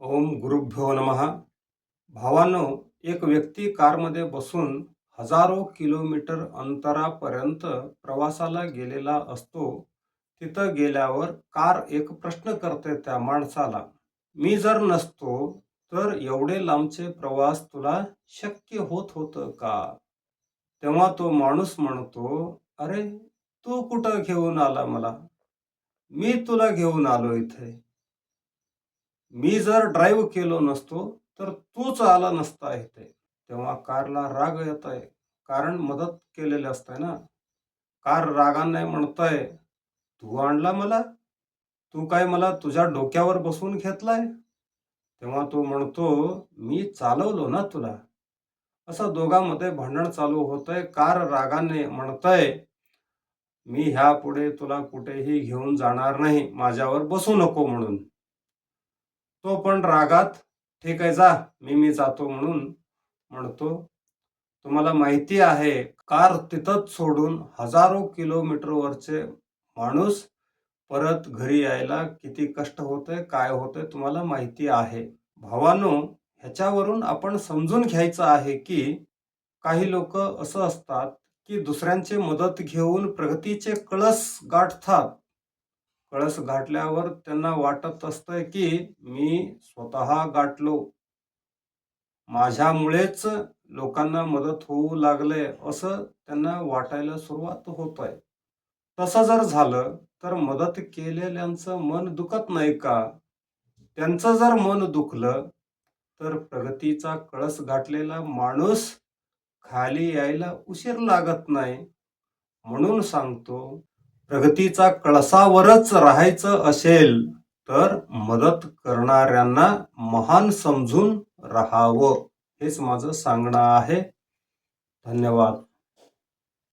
ओम गुरुभ्यो नमः. भावांनो एक व्यक्ती कारमध्ये बसून हजारो किलोमीटर अंतरापर्यंत प्रवासाला गेलेला असतो. तिथं गेल्यावर कार एक प्रश्न करते त्या माणसाला मी जर नसतो तर एवढे लांबचे प्रवास तुला शक्य होत होतं का? तेव्हा तो माणूस म्हणतो अरे तू कुठं घेऊन आला मला? मी तुला घेऊन आलो इथे. मी जर ड्राईव्ह केलो नसतो तर तूच आला नसता इथे. तेव्हा कारला राग येत आहे कारण मदत केलेली असतंय ना. कार रागाने म्हणतंय तू आणला मला? तू काय मला तुझ्या डोक्यावर बसवून घेतलाय? तेव्हा तो म्हणतो मी चालवलो ना तुला. असं दोघांमध्ये भांडण चालू होतंय. कार रागाने म्हणतंय मी ह्या पुढे तुला कुठेही घेऊन जाणार नाही. माझ्यावर बसू नको म्हणून. तो पण रागात ठीक आहे जा मी मी जातो म्हणून म्हणतो. तुम्हाला माहिती आहे कार तिथंच सोडून हजारो किलोमीटरवरचे माणूस परत घरी यायला किती कष्ट होते काय होते तुम्हाला माहिती आहे. भावानो ह्याच्यावरून आपण समजून घ्यायचं आहे की काही लोक असं असतात की दुसऱ्यांची मदत घेऊन प्रगतीचे कळस गाठतात. कळस गाठल्यावर त्यांना वाटत असतंय की मी स्वतः गाठलो. माझ्यामुळेच लोकांना मदत होऊ लागले असं त्यांना वाटायला सुरुवात होत आहे तसं जर झालं तर मदत केलेल्यांचं मन दुखत नाही का? त्यांचं जर मन दुखलं तर प्रगतीचा कळस गाठलेला माणूस खाली यायला उशीर लागत नाही. म्हणून सांगतो प्रगतीचा कळसावरच राहायचं असेल तर मदत करणाऱ्यांना महान समजून राहावं. हेच माझं सांगणं आहे. धन्यवाद.